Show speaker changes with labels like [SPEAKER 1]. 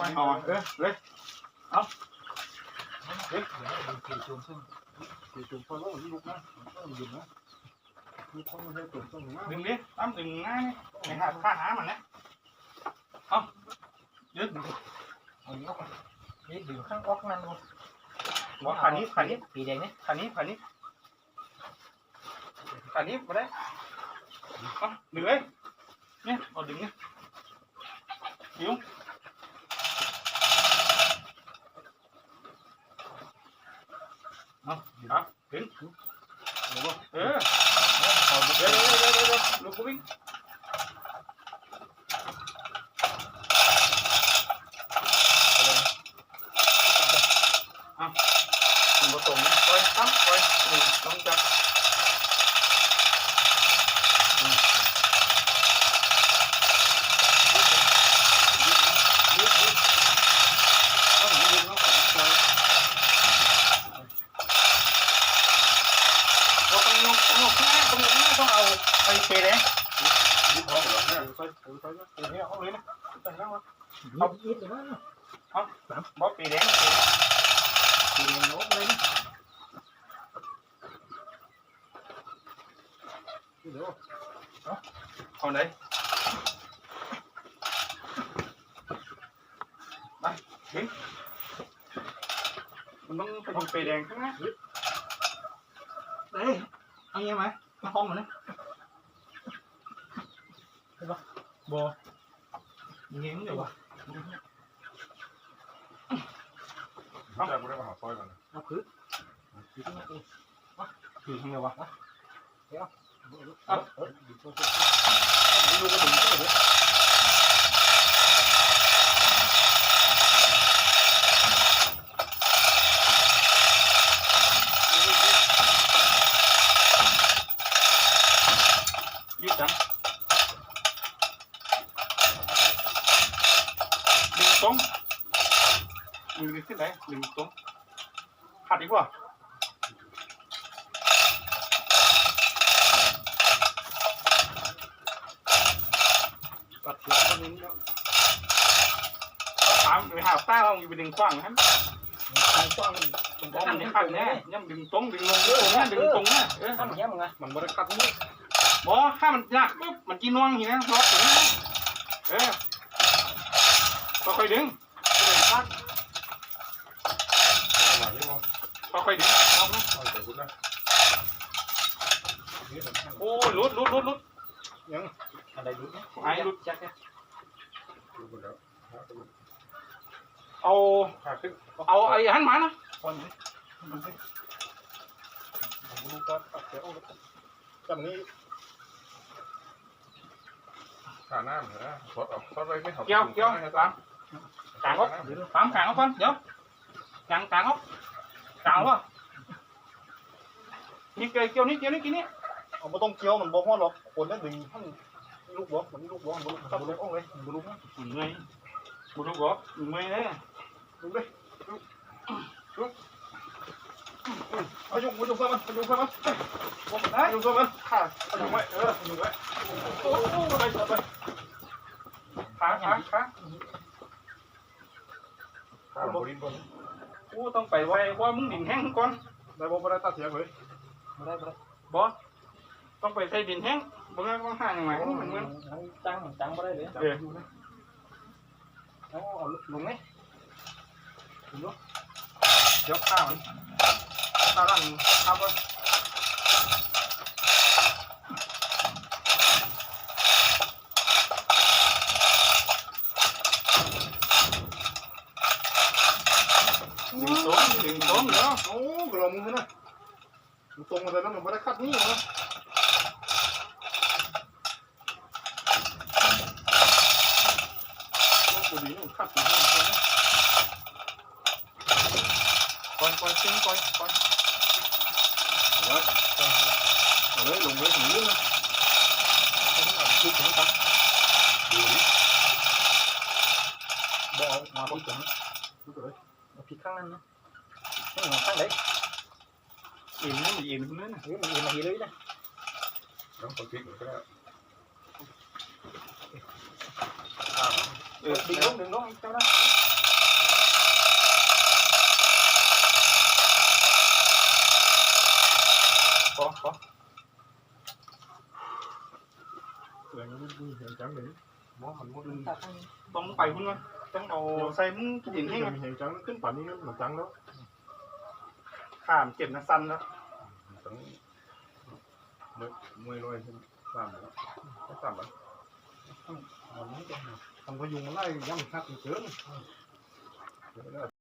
[SPEAKER 1] ไปห่อเออเลย
[SPEAKER 2] เฮ้ยเดี๋ยวดูสี่จุ่มซึ่งสี่จุ่มพอแล้วลูกนะต้องยืนนะมีคนมาให้ตุ่มต้องนะ
[SPEAKER 1] ดึงดิตั้มดึงง่ายนี่ไปหาข้าหามันนะเอายึด
[SPEAKER 2] เอาเนาะนี่ดึงข้างออกนั่น
[SPEAKER 1] หัวขานี้ขานี้
[SPEAKER 2] ปีแดงนี่
[SPEAKER 1] ขานี้ขานี้ขานี้มาได้เอาดึงเลยเนี่ยเอาดึงเนี่ยยุ่ง เอาเอาดึงเออ
[SPEAKER 2] เอาดู
[SPEAKER 1] เดี๋ยวเดี๋ยวเดี๋ยวเดี๋ยวลูกกูวิ่งถึงผสมนะปล่อยตั้มปล่อยอืมต้องจับอืมยึดยึดยึดต้องยึดต้องขันปล่อยเราต้องยกต้องยกข้างหน้าต้องยกข้างหน้าต้องเอาไปเปรย์แดง
[SPEAKER 2] ยึดพอหมดแล้วเนี่ย ไปไปไปไปเนี่ยเอาเลยนะตั้งแล้วเอายึดเลยนะ
[SPEAKER 1] บอสเปรย์แดง
[SPEAKER 2] ปีแดงโอ้เลยนะเดี๋ยว
[SPEAKER 1] เอาไหนมาดึงมันต้องไปทำเปรย์แดงข้างหน้า
[SPEAKER 2] เฮ้ยเอาเงี้ยไหมมาห้องมันนะ
[SPEAKER 1] บอเงี้ยงเดี๋ยววะ
[SPEAKER 3] จะไม่ได้มาหาซอยก่อนนะ
[SPEAKER 2] เอาคือคือที่นี่
[SPEAKER 1] คือที่ไหนวะ
[SPEAKER 2] เอาเออดูก็ดูก็ดู
[SPEAKER 1] ยืดจังดึงตรง ดึงขึ้นไหนดึงตรงขัดดีกว่า
[SPEAKER 2] ตัดเสียงนิดนึง
[SPEAKER 1] ถามไปหาป้าเราอยู่ไปดึงขว้างนะ
[SPEAKER 2] ทางกว้างตรงก
[SPEAKER 1] ต้
[SPEAKER 2] ลา
[SPEAKER 1] องง
[SPEAKER 2] นี่
[SPEAKER 1] ขัดแน่ย่ำดึงตรงดึงลงเออเนี่ยดึงตรงเนี่ยเออ
[SPEAKER 2] ทำอย่างเงี้ยมึงไงมันบริการนี่
[SPEAKER 1] บอถ้ามันยากปุ๊บมันกินน่วงอย่างนี้นะล็อกอย่างนี้นะเออค่อยๆดึง
[SPEAKER 3] หวานนี่มั้ง
[SPEAKER 1] ค่อยๆดึงเอานะ
[SPEAKER 3] เอาแต่คุณนะนี่มันแค่
[SPEAKER 1] โอ้ยลุดลุดลุดลุด
[SPEAKER 2] อะไรดูเนี่ย
[SPEAKER 1] ไอ้ลุด
[SPEAKER 2] จักเนี่ย
[SPEAKER 3] ดูหมดแล้ว
[SPEAKER 1] เอา
[SPEAKER 3] ขาขึ้น
[SPEAKER 1] เอาไอ้หันมานะ
[SPEAKER 2] คนนี้ดูก็ตัดเสียงจับนี้
[SPEAKER 3] ขาหน้าเหมือนนะซอสเอาซอสอะไรไม่เอา
[SPEAKER 1] เกี่ยวเกี่ยวตามกลางออกตามกลางออกก่อนเดี๋ยวกลางกลางออก กลางวะนี่เกี่ยวเกี่ยวนี่เกี่ยวนี่กินนี่
[SPEAKER 2] เอาไม่ต้องเกี่ยวมันบอกว่าหรอกคนนั้นดึงทั้งลูกบอกมันลูกบอกมันลูกมันลูกอ้องเลยมันลูก
[SPEAKER 1] มึงเงยมึงรู้บ่มึงเงยเลย
[SPEAKER 2] ลูกเลยเอายุงเอายุงใส่มันเอายุงใส่มัน
[SPEAKER 1] ได้
[SPEAKER 2] เอายุงใส่มัน
[SPEAKER 1] ขา
[SPEAKER 2] เอายุงไว้เออเอายุงไว้โอ้โหไปไป
[SPEAKER 1] ขาขาขา
[SPEAKER 3] ขาบริบน
[SPEAKER 1] กูต้องไปไว้ว่ามึงดินแห้งก่อน
[SPEAKER 2] ได้บอกไม่ได้ตัดเสียงเลยไม่ได้ไม่ได้
[SPEAKER 1] บ่ต้องไปใส่ดินแห้งบ่งั้นต้องห่างยังไงมันเหมือน
[SPEAKER 2] จังจังไม่ได้เลย
[SPEAKER 1] เออ
[SPEAKER 2] เอาเอาลงไหม
[SPEAKER 1] เดี๋ยวข้าวมันข้าวร่างข้าวบ่ดึงตรงดึงตรงเดี๋ยว
[SPEAKER 2] โอ้กระมึงนะ ตรงมาเลยแล้วมันไม่ได้คัดนี่นะ
[SPEAKER 1] กูดีนู่นขัดอยู่นู่นปล่อยปล่อยทิ้งปล่อยปล่อย
[SPEAKER 2] เอาเลยลงเลยถึงลื่นนะชุดของตัก
[SPEAKER 3] ดูนี่
[SPEAKER 2] บ่เอามาพริกถึงดูเลยเอาพริกข้างนั้นนะข้างหลังข้างไหน Im nó mà im nó nè. Im mà gì đấy đó. Nó có chuyện rồi
[SPEAKER 4] cái đó. À. Đi đúng
[SPEAKER 1] đừng đúng cho đó. Có có. Rồi nó đi hiện chẳng đến. Món mình muốn ta bóng bay luôn á. Trong
[SPEAKER 2] đầu
[SPEAKER 1] xem cái
[SPEAKER 2] gì
[SPEAKER 1] thế. Hiện
[SPEAKER 2] chẳng nó đi nó mà đó. ขึ้นป่านนี้มันจังแล้ว
[SPEAKER 1] ข้ามเจ็บนะสั้นแล้ว
[SPEAKER 3] ทั้งมวยมวยลอยขึ้นสามแล้วไม่สามแล้ว
[SPEAKER 2] มันไม่เป็นทำพยุงมาไล่ย่ำคักเกิน
[SPEAKER 3] เดี๋ยวไม่ได้